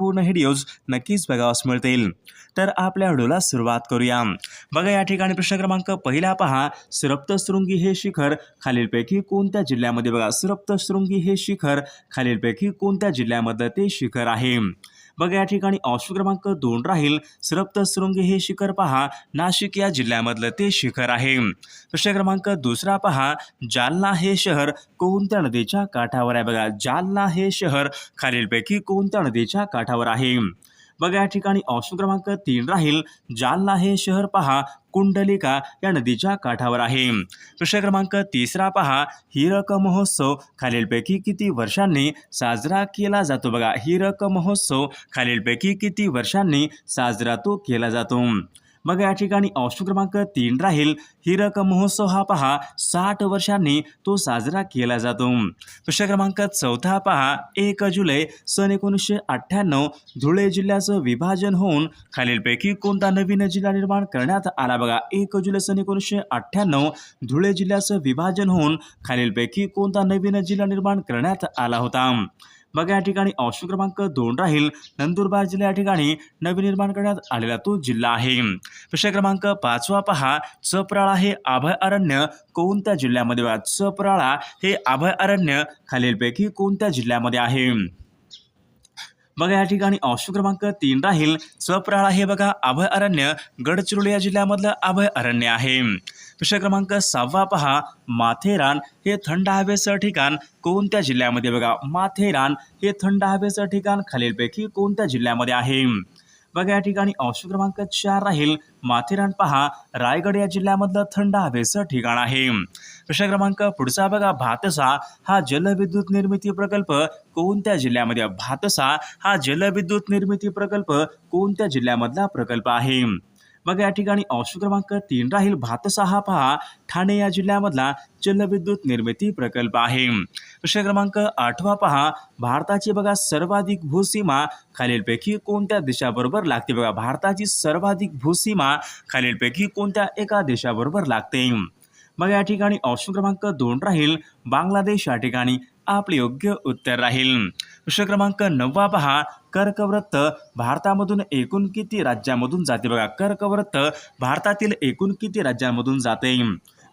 महत्त्वपूर्ण व्हिडिओज नक्कीच बघावास मिळतील. तर आपल्या व्हिडिओला सुरुवात करूया. बघा या ठिकाणी प्रश्न क्रमांक पहिला पहा. सुरप्तशृंगी हे शिखर खालीलपैकी कोणत्या जिल्ह्यामध्ये? बघा सुरप्तशृंगी हे शिखर खालीलपैकी कोणत्या जिल्ह्यामध्ये ते शिखर आहे? बघा या ठिकाणी ऑप्शन क्रमांक दोन राहील. सप्तशृंगी हे शिखर पहा. नाशिक या जिल्ह्यामधलं ते शिखर आहे. प्रश्न क्रमांक दुसरा पहा. जालना हे शहर कोणत्या नदीच्या काठावर आहे? बघा जालना हे शहर खालीलपैकी कोणत्या नदीच्या काठावर आहे? बघा या ठिकाणी ऑप्शन क्रमांक तीन राहील. जालना हे शहर पहा. कुंडलिका या नदीच्या काठावर आहे. प्रश्न क्रमांक तिसरा पहा. हिरक महोत्सव खालीलपैकी किती वर्षांनी साजरा केला जातो बघा. हिरक महोत्सव खालीलपैकी किती वर्षांनी साजरा तो केला जातो? मग या ठिकाणी ऑप्शन क्रमांक तीन राहील. हिरक महोत्सव हा पहा साठ वर्षांनी तो साजरा केला जातो. प्रश्न क्रमांक चौथा पहा एक जुलै सन एकोणीसशे अठ्ठ्याण्णव धुळे जिल्ह्याचं विभाजन होऊन खालीलपैकी कोणता नवीन जिल्हा निर्माण करण्यात आला बघा? एक जुलै सन एकोणीसशे अठ्ठ्याण्णव धुळे जिल्ह्याचं विभाजन होऊन खालीलपैकी कोणता नवीन जिल्हा निर्माण करण्यात आला होता? मग या ठिकाणी ऑप्शन क्रमांक दोन राहील. नंदुरबार जिल्हा या ठिकाणी नवीन निर्माण करण्यात आलेला तो जिल्हा आहे. प्रश्न क्रमांक पाचवा पहा. चपराळा हे अभय अरण्य कोणत्या जिल्ह्यामध्ये? चपराळा हे अभय अरण्य खालीलपैकी कोणत्या जिल्ह्यामध्ये आहे? बघा या ठिकाणी ऑप्शन क्रमांक तीन राहील. चपराळा हे बघा अभय अरण्य. गडचिरोली या जिल्ह्यामधलं अभय अरण्य आहे. प्रश्न क्रमांक सहावा पहा. माथेरान हे थंड हवेचं ठिकाण कोणत्या जिल्ह्यामध्ये बघा? माथेरान हे थंड हवेचं ठिकाण खालीलपैकी कोणत्या जिल्ह्यामध्ये आहे? बघा या ठिकाणी ऑप्शन क्रमांक चार राहील. माथेरान पहा. रायगड या जिल्ह्यामधलं थंड हवेचं ठिकाण आहे. प्रश्न क्रमांक पुढचा बघा. भातसा हा जलविद्युत निर्मिती प्रकल्प कोणत्या जिल्ह्यामध्ये? भातसा हा जलविद्युत निर्मिती प्रकल्प कोणत्या जिल्ह्यामधला प्रकल्प आहे? मग या ठिकाणी ऑप्शन क्रमांक तीन राहील. भातसा हा पहा ठाणे या जिल्ह्यामधला जलविद्युत निर्मिती प्रकल्प आहे. प्रश्न क्रमांक आठवा पहा. भारताची बघा सर्वाधिक भूसीमा खालीलपैकी कोणत्या देशाबरोबर लागते? बघा भारताची सर्वाधिक भूसीमा खालीलपैकी कोणत्या एका देशाबरोबर लागते? मग या ठिकाणी ऑप्शन क्रमांक दोन राहील. बांगलादेश या ठिकाणी आपले योग्य उत्तर राहील. प्रश्न क्रमांक नववा पहा. कर्कव्रत भारतामधून एकूण किती राज्यामधून जाते? बघा कर्कवृत्त भारतातील एकूण किती राज्यांमधून जाते?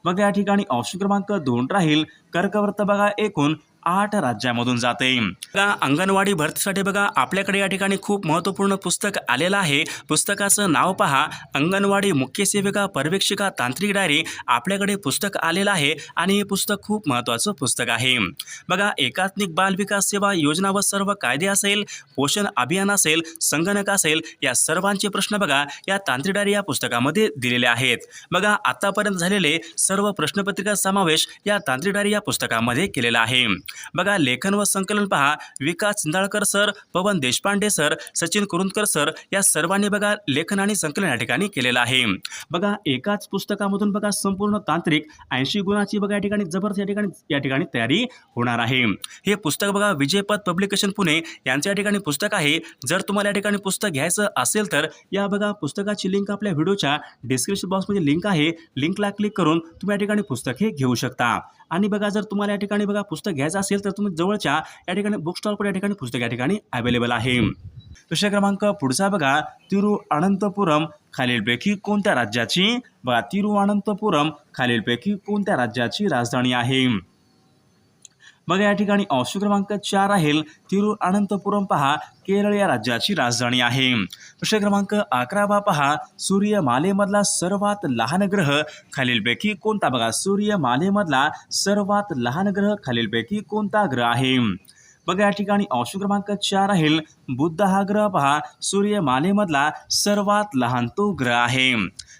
मग या ठिकाणी ऑप्शन क्रमांक दोन राहील. कर्कव्रत बघा एकूण आठ राज्यामधून जाते. बघा अंगणवाडी भरतीसाठी बघा आपल्याकडे या ठिकाणी खूप महत्त्वपूर्ण पुस्तक आलेलं आहे. पुस्तकाचं नाव पहा. अंगणवाडी मुख्य सेविका पर्यवेक्षिका तांत्रिक डायरी आपल्याकडे पुस्तक आलेलं आहे आणि हे पुस्तक खूप महत्त्वाचं पुस्तक आहे. बघा एकात्मिक बाल विकास सेवा योजना व सर्व कायदे असेल पोषण अभियान असेल संगणक असेल या सर्वांचे प्रश्न बघा या तांत्रिक डायरी या पुस्तकामध्ये दिलेले आहेत. बघा आतापर्यंत झालेले सर्व प्रश्नपत्रिका समावेश या तांत्रिक डायरी या पुस्तकामध्ये केलेला आहे. बघा लेखन व संकलन पहा. Vikas Chindalkar sir Pawan Deshpande sir Sachin Kurundkar sir या सर्वांनी बघा लेखन आणि संकलन या ठिकाणी केलेलं आहे. बघा एकाच पुस्तकामधून बघा संपूर्ण तांत्रिक ऐंशी गुणाची बघा या ठिकाणी जबरदस्त या ठिकाणी या ठिकाणी तयारी होणार आहे. हे पुस्तक बघा विजयपद पब्लिकेशन पुणे यांचं या ठिकाणी पुस्तक आहे. जर तुम्हाला या ठिकाणी पुस्तक घ्यायचं असेल तर या बघा पुस्तकाची लिंक आपल्या व्हिडिओच्या डिस्क्रिप्शन बॉक्समध्ये लिंक आहे. लिंकला क्लिक करून तुम्ही या ठिकाणी पुस्तक हे घेऊ शकता. आणि बघा जर तुम्हाला या ठिकाणी बघा पुस्तक घ्यायचं असेल तर तुम्ही जवळच्या या ठिकाणी बुक पण या ठिकाणी पुस्तक या ठिकाणी अवेलेबल आहे. विषय क्रमांक पुढचा बघा तिरुअनंतपुरम खालीलपैकी कोणत्या राज्याची? बघा तिरुअनंतपुरम खालीलपैकी कोणत्या राज्याची राजधानी आहे? मग या ठिकाणी ऑप्शन क्रमांक चार राहील तिरुअनंतपुरम पहा केरळ या राज्याची राजधानी आहे. प्रश्न क्रमांक अकरावा पहा सूर्यमालेमधला सर्वात लहान ग्रह खालीलपैकी कोणता? बघा सूर्यमालेमधला सर्वात लहान ग्रह खालीलपैकी कोणता ग्रह आहे? बघा या ठिकाणी ऑप्शन क्रमांक चार राहील बुद्ध हा ग्रह पहा सूर्यमालेमधला सर्वात लहान तो ग्रह आहे.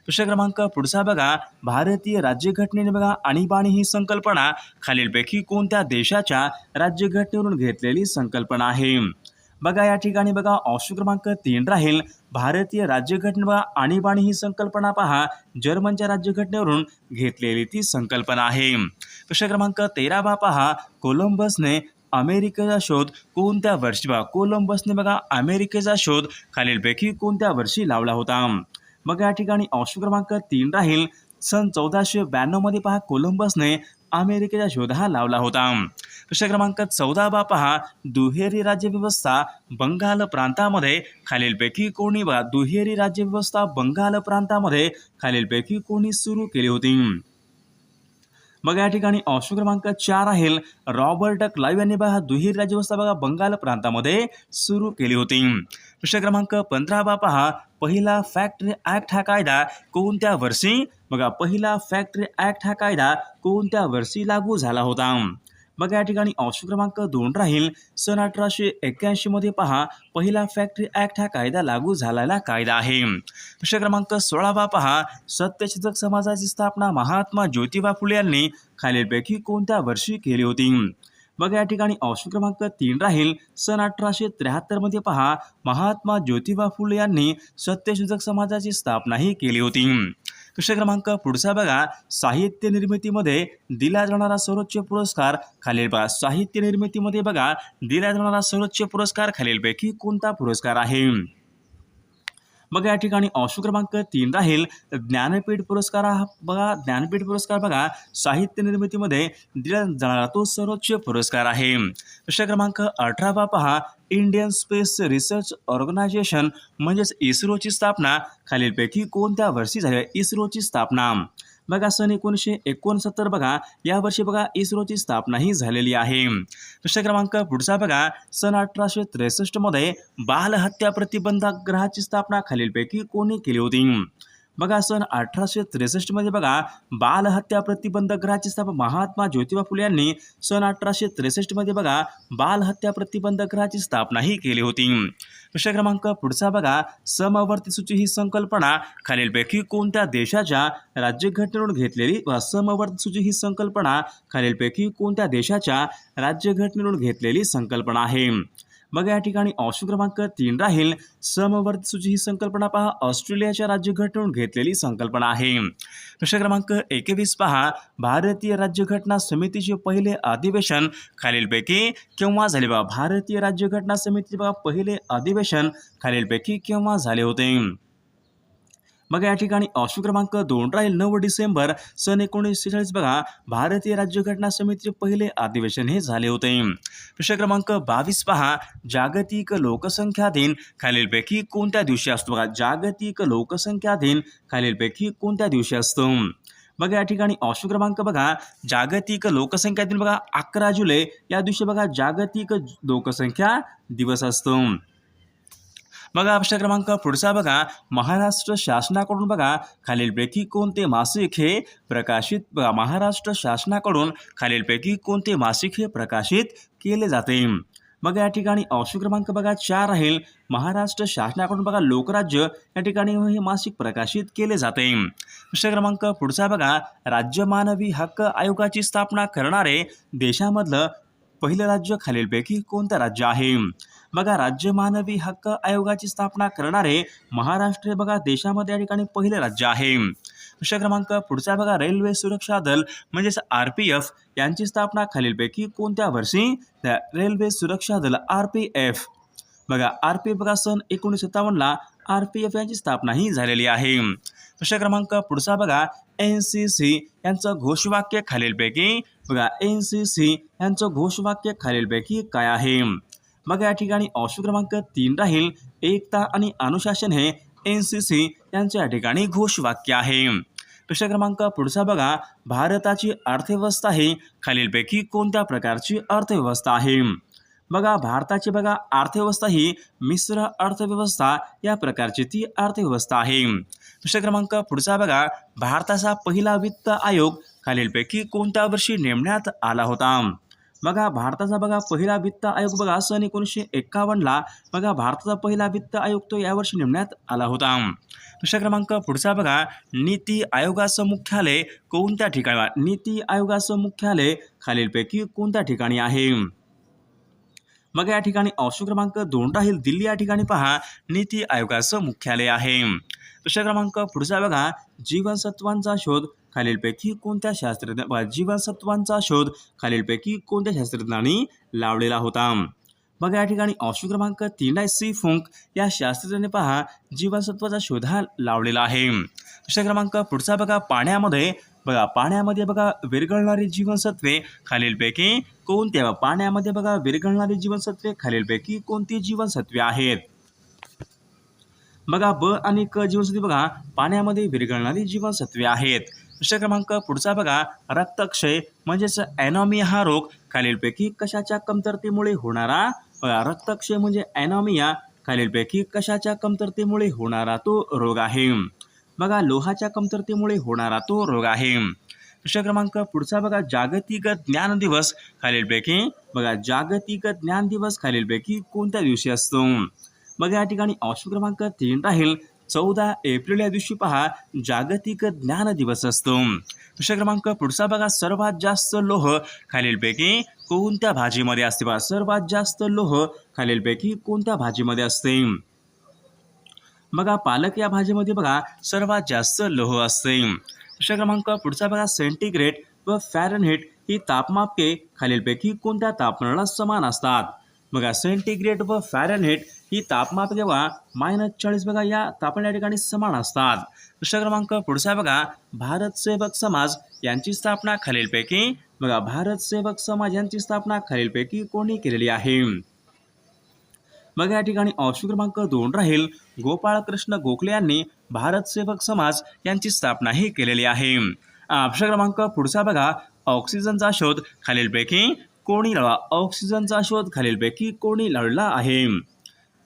प्रश्न क्रमांक पुढचा बघा. भारतीय राज्यघटनेने बघा आणीबाणी ही संकल्पना खालीलपैकी कोणत्या देशाच्या राज्यघटनेवरून घेतलेली संकल्पना आहे? बघा या ठिकाणी बघा ऑप्शन क्रमांक तीन राहील. भारतीय राज्यघटना बघा आणीबाणी ही संकल्पना पहा. जर्मनच्या राज्यघटनेवरून घेतलेली ती संकल्पना आहे. प्रश्न क्रमांक तेरा बा पहा. कोलंबसने अमेरिकेचा शोध कोणत्या वर्षी बघा कोलंबसने बघा अमेरिकेचा शोध खालीलपैकी कोणत्या वर्षी लावला होता? मग या ठिकाणी ऑप्शन क्रमांक तीन राहील. सन चौदाशे ब्याण्णवमध्ये पहा कोलंबसने अमेरिकेचा शोध हा लावला होता. प्रश्न क्रमांक चौदा बा पहा दुहेरी राज्यव्यवस्था बंगाल प्रांतामध्ये खालीलपैकी कोणी बा दुहेरी राज्यव्यवस्था बंगाल प्रांतामध्ये खालीलपैकी कोणी सुरू केली होती? मग या ठिकाणी ऑप्शन क्रमांक चार आहे. रॉबर्ट क्लाईव्ह यांनी बघा दुहेरी राज्यव्यवस्था बघा बंगाल प्रांतामध्ये सुरू केली होती. प्रश्न क्रमांक पंधरा बा पहा. पहिला फॅक्टरी ॲक्ट हा कायदा कोणत्या वर्षी? बघा पहिला फॅक्टरी ॲक्ट हा कायदा कोणत्या वर्षी लागू झाला होता? मग या ठिकाणी ऑप्शन क्रमांक दोन राहील. सन अठराशे एक्क्याऐंशीमध्ये पहा पहिला फॅक्टरी ॲक्ट हा कायदा लागू झालेला कायदा आहे. प्रश्न क्रमांक सोळावा पहा सत्यशोधक समाजाची स्थापना महात्मा ज्योतिबा फुले यांनी खालीलपैकी कोणत्या वर्षी केली होती? मग या ठिकाणी ऑप्शन क्रमांक तीन राहील. सन अठराशे त्र्याहत्तरमध्ये पहा महात्मा ज्योतिबा फुले यांनी सत्यशोधक समाजाची स्थापनाही केली होती. प्रश्न क्रमांक पुढचा बघा. साहित्य निर्मितीमध्ये दिला जाणारा सर्वोच्च पुरस्कार खालील बघा. साहित्य निर्मितीमध्ये बघा दिला जाणारा सर्वोच्च पुरस्कार खालीलपैकी कोणता पुरस्कार आहे? मग या ठिकाणी ऑप्शन क्रमांक तीन राहील. ज्ञानपीठ पुरस्कार हा बघा ज्ञानपीठ पुरस्कार बघा साहित्य निर्मितीमध्ये दिला जाणारा तो सर्वोच्च पुरस्कार आहे. प्रश्न क्रमांक अठरावा पहा. इंडियन स्पेस रिसर्च ऑर्गनायझेशन म्हणजेच इस्रोची स्थापना. खालीलपैकी कोणत्या वर्षी झाली आहे? इस्रोची स्थापना? बघा सन एकोणीसशे एकोणसत्तर बघा यावर्षी बघा इस्रोची स्थापना ही झालेली आहे. प्रश्न क्रमांक पुढचा बघा सन अठराशे त्रेसष्टमध्ये बालहत्या प्रतिबंधागृहाची स्थापना खालीलपैकी कोणी केली होती? बघा सन अठराशे त्रेसष्टमध्ये बघा बालहत्या प्रतिबंधगृहाची स्थापना महात्मा ज्योतिबा फुले यांनी सन अठराशे त्रेसष्टमध्ये बघा बालहत्या प्रतिबंधगृहाची स्थापनाही केली होती. प्रश्न क्रमांक पुढचा बघा समवर्ती सूची ही संकल्पना खालीलपैकी कोणत्या देशाच्या राज्यघटनेवरून घेतलेली व समवर्ती सूची ही संकल्पना खालीलपैकी कोणत्या देशाच्या राज्यघटनेवरून घेतलेली संकल्पना आहे? मग या ठिकाणी ऑप्शन क्रमांक तीन राहील. समवर्तीसूची ही संकल्पना पहा. ऑस्ट्रेलियाच्या राज्यघटनेवरून घेतलेली संकल्पना आहे. प्रश्न क्रमांक एकवीस पहा. भारतीय राज्यघटना समितीचे पहिले अधिवेशन खालीलपैकी केव्हा झाले बा? भारतीय राज्यघटना समितीचे बघा पहिले अधिवेशन खालीलपैकी केव्हा झाले होते? बघा या ठिकाणी ऑप्शन क्रमांक दोन राहील. नऊ डिसेंबर सन एकोणीसशे चाळीस बघा भारतीय राज्यघटना समितीचे पहिले अधिवेशन हे झाले होते. प्रश्न क्रमांक बावीस पहा. जागतिक लोकसंख्या दिन खालीलपैकी कोणत्या दिवशी असतो? बघा जागतिक लोकसंख्या दिन खालीलपैकी कोणत्या दिवशी असतो? बघा या ठिकाणी ऑप्शन क्रमांक बघा. जागतिक लोकसंख्या दिन बघा अकरा जुलै. या दिवशी बघा जागतिक लोकसंख्या दिवस असतो. बघा प्रश्न क्रमांक पुढचा बघा. महाराष्ट्र शासनाकडून बघा खालीलपैकी कोणते मासिक हे प्रकाशित बघा महाराष्ट्र शासनाकडून खालीलपैकी कोणते मासिक हे प्रकाशित केले जाते? मग या ठिकाणी ऑप्शन क्रमांक बघा चार राहील. महाराष्ट्र शासनाकडून बघा लोकराज्य या ठिकाणी हे मासिक प्रकाशित केले जाते. प्रश्न क्रमांक पुढचा बघा. राज्य मानवी हक्क आयोगाची स्थापना करणारे देशामधलं पहिलं राज्य खालीलपैकी कोणतं राज्य आहे? बघा राज्य मानवी हक्क आयोगाची स्थापना करणारे महाराष्ट्र हे बघा देशामध्ये या ठिकाणी पहिले राज्य आहे. प्रश्न क्रमांक पुढचा बघा रेल्वे सुरक्षा दल म्हणजेच आर पी एफ यांची स्थापना खालीलपैकी कोणत्या वर्षी? रेल्वे सुरक्षा दल आर पी एफ. बघा आर पी एफ बघा सन एकोणीसशे सत्तावन्नला आर पी एफ यांची स्थापना ही झालेली आहे. प्रश्न क्रमांक पुढचा बघा. एन सी सी यांचं घोषवाक्य खालीलपैकी बघा. एन सी सी यांचं घोषवाक्य खालीलपैकी काय आहे? मग या ठिकाणी ऑप्शन क्रमांक तीन राहील. एकता आणि अनुशासन हे एन सी सी यांचं या ठिकाणी घोषवाक्य आहे. प्रश्न क्रमांक पुढचा बघा. भारताची अर्थव्यवस्था ही खालीलपैकी कोणत्या प्रकारची अर्थव्यवस्था आहे? बघा भारताची बघा अर्थव्यवस्था ही मिश्र अर्थव्यवस्था या प्रकारची ती अर्थव्यवस्था आहे. प्रश्न क्रमांक पुढचा बघा भारताचा पहिला वित्त आयोग खालीलपैकी कोणत्या वर्षी नेमण्यात आला होता? बघा भारताचा बघा पहिला वित्त आयोग बघा सन एकोणीसशे एक्कावन्नला बघा भारताचा पहिला वित्त आयोग तो यावर्षी नेमण्यात आला होता. प्रश्न क्रमांक पुढचा बघा नीती आयोगाचं मुख्यालय कोणत्या ठिकाणी नीती आयोगाचं मुख्यालय खालीलपैकी कोणत्या ठिकाणी आहे? मग या ठिकाणी ऑप्शन क्रमांक दोन राहील. दिल्ली या ठिकाणी पहा नीती आयोगाचं मुख्यालय आहे. प्रश्न क्रमांक पुढचा बघा. जीवनसत्वांचा शोध खालीलपैकी कोणत्या शास्त्रज्ञ जीवनसत्वांचा शोध खालीलपैकी कोणत्या शास्त्रज्ञांनी लावलेला होता? मग या ठिकाणी ऑप्शन क्रमांक तीन आहे सी फुंक. या शास्त्रज्ञाने पहा जीवनसत्वाचा शोध हा लावलेला आहे. प्रश्न क्रमांक पुढचा बघा. पाण्यामध्ये बघा पाण्यामध्ये बघा विरघळणारी जीवनसत्वे खालीलपैकी कोणत्या पाण्यामध्ये बघा विरघळणारी जीवनसत्वे खालीलपैकी कोणती जीवनसत्वे आहेत? बघा ब आणि क जीवनसत्वे बघा पाण्यामध्ये विरघळणारी जीवनसत्वे आहेत. प्रश्न क्रमांक पुढचा बघा रक्तक्षय म्हणजेच ॲनॉमिया हा रोग खालीलपैकी कशाच्या कमतरतेमुळे होणारा? बघा रक्तक्षय म्हणजे ॲनॉमिया खालीलपैकी कशाच्या कमतरतेमुळे होणारा तो रोग आहे. बघा लोहाच्या कमतरतेमुळे होणारा तो रोग आहे. प्रश्न क्रमांक पुढचा बघा जागतिक ज्ञान दिवस खालीलपैकी बघा जागतिक ज्ञान दिवस खालीलपैकी कोणत्या दिवशी असतो? मग या ठिकाणी ऑप्शन क्रमांक तीन राहील. चौदा एप्रिल या दिवशी पहा जागतिक ज्ञान दिवस असतो. प्रश्न क्रमांक पुढचा बघा सर्वात जास्त लोह खालीलपैकी कोणत्या भाजीमध्ये असते? बघा सर्वात जास्त लोह खालीलपैकी कोणत्या भाजीमध्ये असते? बघा पालक या भाजीमध्ये बघा सर्वात जास्त लोह असते. प्रश्न क्रमांक पुढचा बघा सेंटीग्रेड व फॅरनहेट ही तापमापके खालीलपैकी कोणत्या तापमानाला समान असतात? बघा सेंटीग्रेड व फॅरनहेट ही तापमापके बघा मायनस चाळीस बघा या तापमान या ठिकाणी समान असतात. प्रश्न क्रमांक पुढचा बघा भारत सेवक समाज यांची स्थापना खालीलपैकी बघा भारत सेवक समाज यांची स्थापना खालीलपैकी कोणी केलेली आहे? मग या ठिकाणी ऑप्शन क्रमांक दोन राहील. गोपाळकृष्ण गोखले यांनी भारत सेवक समाज यांची स्थापनाही केलेली आहे. ऑप्शन क्रमांक पुढचा बघा. ऑक्सिजनचा शोध खालीलपैकी कोणी लावला ऑक्सिजनचा शोध खालीलपैकी कोणी लावला आहे?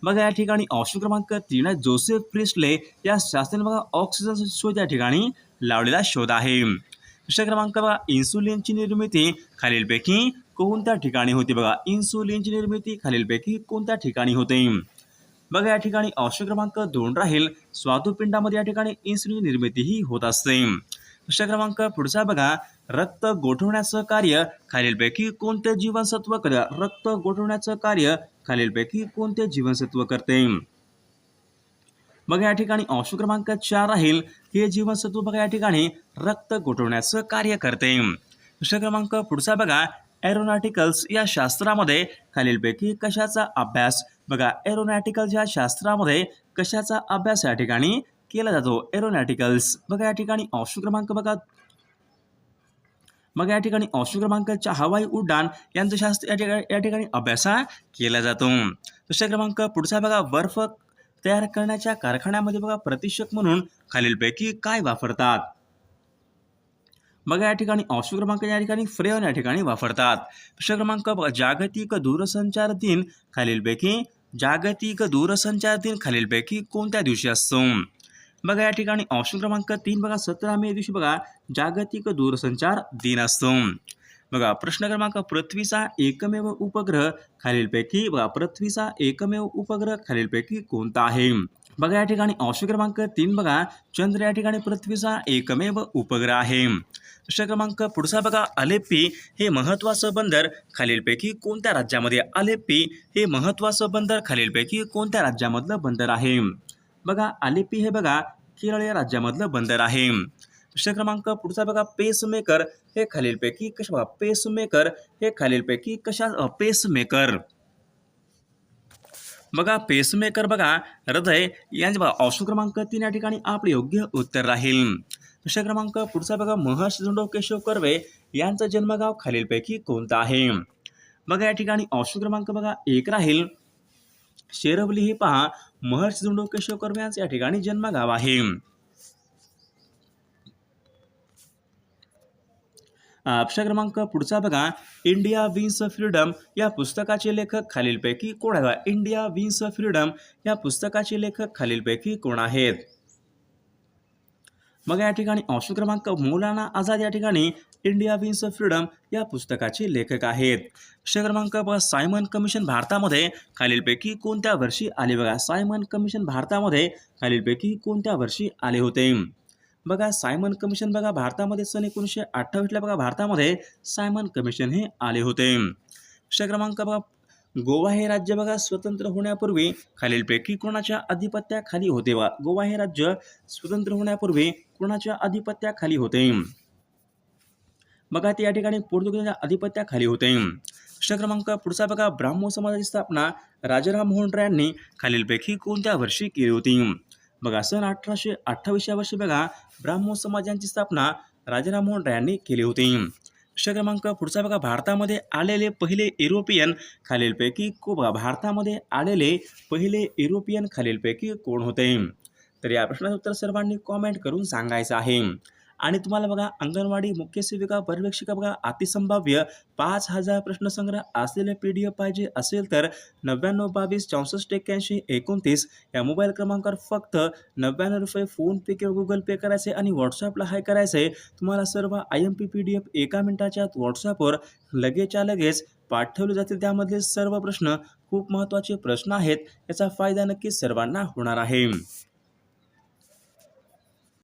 बघा या ठिकाणी ऑप्शन क्रमांक तीन आहे. जोसेफ प्रिस्ले या शास्त्राने बघा ऑक्सिजनचा शोध या ठिकाणी लावलेला शोध आहे. प्रश्न क्रमांक बघा इन्सुलिनची निर्मिती खालीलपैकी कोणत्या ठिकाणी होते? बघा इन्सुलिनची निर्मिती खालीलपैकी कोणत्या ठिकाणी होते? बघा या ठिकाणी ऑप्शन क्रमांक दोन राहील. स्वादुपिंडामध्ये या ठिकाणी इन्सुलिन निर्मिती ही होत असते. प्रश्न क्रमांक पुढचा बघा रक्त गोठवण्याचं कार्य खालीलपैकी कोणते जीवनसत्व कर रक्त गोठवण्याचं कार्य खालीलपैकी कोणते जीवनसत्व करते? बघा या ठिकाणी अंश क्रमांक चार राहील. हे जीवनसत्व बघा या ठिकाणी रक्त गोठवण्याचं कार्य करते. प्रश्न क्रमांक पुढचा बघा एरोनॉटिकल्स या शास्त्रामध्ये खालीलपैकी कशाचा अभ्यास? बघा एरोनॉटिकल्स या शास्त्रामध्ये कशाचा अभ्यास या ठिकाणी केला जातो? एरोनॉटिकल्स बघा या ठिकाणी अंश क्रमांक बघा. मग या ठिकाणी ऑप्शन क्रमांकाच्या हवाई उड्डाण यांचं शास्त्र या ठिकाणी या ठिकाणी अभ्यास केला जातो. दुसरा क्रमांक पुढचा बघा बर्फ तयार करण्याच्या कारखान्यामध्ये बघा प्रतिषक म्हणून खालीलपैकी काय वापरतात? बघा या ठिकाणी ऑप्शन क्रमांक या ठिकाणी फ्रेऑन या ठिकाणी वापरतात. प्रश्न क्रमांक बघा जागतिक दूरसंचार दिन खालीलपैकी जागतिक दूरसंचार दिन खालीलपैकी कोणत्या दिवशी असतो? बघा या ठिकाणी ऑप्शन क्रमांक तीन बघा सतरा मे दिवशी बघा जागतिक दूरसंचार दिन असतो. बघा प्रश्न क्रमांक पृथ्वीचा एकमेव उपग्रह खालीलपैकी बघा पृथ्वीचा एकमेव उपग्रह खालीलपैकी कोणता आहे? बघा या ठिकाणी ऑप्शन क्रमांक तीन बघा. चंद्र या ठिकाणी पृथ्वीचा एकमेव उपग्रह आहे. प्रश्न क्रमांक पुढचा बघा. अलेप्पी हे महत्त्वाचं बंदर खालीलपैकी कोणत्या राज्यामध्ये? अलेप्पी हे महत्त्वाचं बंदर खालीलपैकी कोणत्या राज्यामधलं बंदर आहे? बघा अलेप्पी हे बघा केरळ या राज्यामधलं बंदर आहे. प्रश्न क्रमांक पुढचा बघा पेसमेकर हे खालीलपैकी कशा बघा पेसमेकर हे खालीलपैकी कशा पेसमेकर बघा पेसमेकर बघा हृदय यांचे बघा ऑप्शन क्रमांक तीन या ठिकाणी आपले योग्य उत्तर राहील. प्रश्न क्रमांक पुढचा बघा महर्ष झुंडो केशव कर्वे यांचं जन्मगाव खालीलपैकी कोणतं आहे? बघा या ठिकाणी ऑप्शन क्रमांक बघा एक राहील. शेरवली हे पहा महर्ष झुंडो केशव कर्वे यांचं या ठिकाणी जन्मगाव आहे. प्रश्न क्रमांक पुढचा बघा. इंडिया विन्स फ्रीडम या पुस्तकाचे लेखक खालीलपैकी कोण आहे इंडिया विन्स फ्रीडम या पुस्तकाचे लेखक खालीलपैकी कोण आहेत? मग या ठिकाणी ऑप्शन क्रमांक मौलाना आझाद या ठिकाणी इंडिया विन्स फ्रीडम या पुस्तकाचे लेखक आहेत. प्रश्न क्रमांक सायमन कमिशन भारतामध्ये खालीलपैकी कोणत्या वर्षी आले? बघा सायमन कमिशन भारतामध्ये खालीलपैकी कोणत्या वर्षी आले होते? बघा सायमन कमिशन बघा भारतामध्ये सन एकोणीसशे अठ्ठावीसला बघा भारतामध्ये सायमन कमिशन हे आले होते. प्रश्न क्रमांक बघा गोवा हे राज्य बघा स्वतंत्र होण्यापूर्वी खालीलपैकी कोणाच्या अधिपत्याखाली होते वा गोवा हे राज्य स्वतंत्र होण्यापूर्वी कोणाच्या अधिपत्याखाली होते? बघा ते या ठिकाणी पोर्तुगीजच्या अधिपत्याखाली होते. प्रश्न क्रमांक पुढचा बघा ब्राह्मो समाजाची स्थापना राजाराम मोहन राय यांनी खालीलपैकी कोणत्या वर्षी केली होती? बघा सन अठराशे अठ्ठावीस या वर्षी बघा ब्राह्मो समाजांची स्थापना राजाराम मोहन राय यांनी केली होती. प्रश्न क्रमांक पुढचा बघा भारतामध्ये आलेले पहिले युरोपियन खालीलपैकी को बघा भारतामध्ये आलेले पहिले युरोपियन खालीलपैकी कोण होते? तर या प्रश्नाचं उत्तर सर्वांनी कॉमेंट करून सांगायचं आहे. आणि तुम्हाला बघा अंगणवाडी मुख्य सेविका पर्यवेक्षिका बघा अतिसंभाव्य पाच हजार प्रश्नसंग्रह असलेले पी डी एफ पाहिजे असेल तर नव्याण्णव बावीस चौसष्ट एक्क्याऐंशी एकोणतीस या मोबाईल क्रमांकावर फक्त नव्याण्णव रुपये फोनपे किंवा गुगल पे करायचे आणि व्हॉट्सअपला हाय करायचे. तुम्हाला सर्व I M P P D F एका मिनिटाच्या आत व्हॉट्सअपवर लगेचच्या लगेच पाठवले जातील. त्यामधले सर्व प्रश्न खूप महत्त्वाचे प्रश्न आहेत. याचा फायदा नक्की सर्वांना होणार आहे.